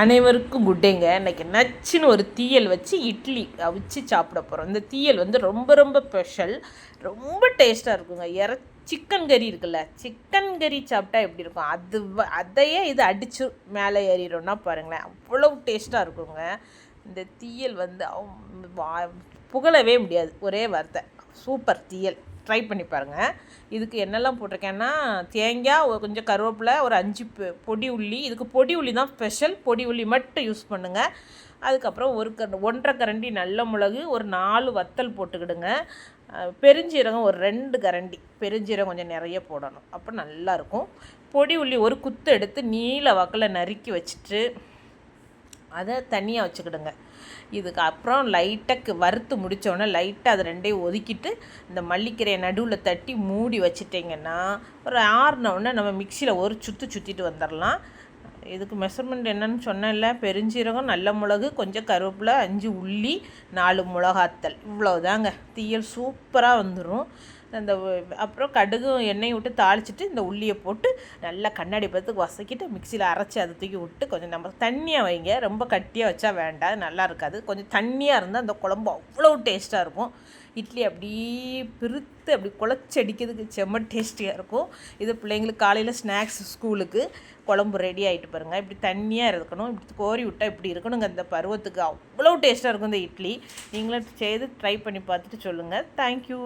அனைவருக்கும் குட்டேங்க இன்றைக்கி நச்சுன்னு ஒரு தீயல் வச்சு இட்லி அவிச்சு சாப்பிட போகிறோம் இந்த தீயல் வந்து ரொம்ப ரொம்ப ஸ்பெஷல் ரொம்ப டேஸ்ட்டாக இருக்குங்க. இற சிக்கன் கறி இருக்குல்ல சிக்கன் கறி சாப்பிட்டா எப்படி இருக்கும்? அது அதையே இது அடித்து மேலே ஏறிடும்னா பாருங்களேன் அவ்வளோ டேஸ்ட்டாக இருக்குங்க. இந்த தீயல் வந்து புகழவே முடியாது. ஒரே வார்த்தை சூப்பர் தீயல். ட்ரை பண்ணி பாருங்கள் இதுக்கு என்னெல்லாம் போட்டிருக்கேன்னா தேங்காய் கொஞ்சம் கருவேப்பிலை ஒரு அஞ்சு பொடி உள்ளி இதுக்கு பொடி உள்ளி தான் ஸ்பெஷல். பொடி உள்ளி மட்டும் யூஸ் பண்ணுங்கள் அதுக்கப்புறம் ஒரு க ஒன்றரை கரண்டி நல்ல மிளகு ஒரு நாலு வத்தல் போட்டுக்கிடுங்க. பெருஞ்சீரகம் ஒரு ரெண்டு கரண்டி. பெருஞ்சீரகம் கொஞ்சம் நிறைய போடணும். அப்போ நல்லாயிருக்கும் பொடி உள்ளி ஒரு குத்து எடுத்து நீல வாக்கில் நறுக்கி வச்சுட்டு அதை தனியாக வச்சுக்கிடுங்க. இதுக்கப்புறம் லைட்டாக வறுத்து முடித்தோடனே லைட்டாக அதை ரெண்டையும் ஒதுக்கிட்டு இந்த மல்லிக்கீரையை நடுவில் தட்டி மூடி வச்சுட்டிங்கன்னா ஒரு ஆறுனவுடனே நம்ம மிக்சியில் ஒரு சுற்று சுற்றிட்டு வந்துடலாம் இதுக்கு மெஷர்மெண்ட் என்னன்னு சொன்னேன்ல பெருஞ்சீரகம் நல்ல மிளகு கொஞ்சம் கருவேப்பிலை அஞ்சு உள்ளி நாலு மிளகாத்தல். இவ்வளோதாங்க தீயல் சூப்பராக வந்துடும் அந்த அப்புறம் கடுகும் எண்ணெயை விட்டு தாளிச்சிட்டு இந்த உள்ளியை போட்டு நல்லா கண்ணாடி பத்துக்கு வசக்கிட்டு மிக்சியில் அரைச்சி அதை தூக்கி விட்டு கொஞ்சம் நம்ம தண்ணியாக வைங்க. ரொம்ப கட்டியாக வச்சா வேண்டாம். நல்லா இருக்காது. கொஞ்சம் தண்ணியாக இருந்தால் அந்த குழம்பு அவ்வளோ டேஸ்ட்டாக இருக்கும். இட்லி அப்படியே பிரித்து அப்படி குழச்சி அடிக்கிறதுக்கு செம்ம டேஸ்டியாக இருக்கும். இது பிள்ளைங்களுக்கு காலையில் ஸ்நாக்ஸ் ஸ்கூலுக்கு குழம்பு ரெடி ஆகிட்டு பாருங்கள் இப்படி தண்ணியாக இருக்கணும். இப்படி கோரி விட்டால் இப்படி இருக்கணுங்க அந்த பருவத்துக்கு. அவ்வளோ டேஸ்ட்டாக இருக்கும் இந்த இட்லி. நீங்களும் செய்து ட்ரை பண்ணி பார்த்துட்டு சொல்லுங்கள் தேங்க்யூ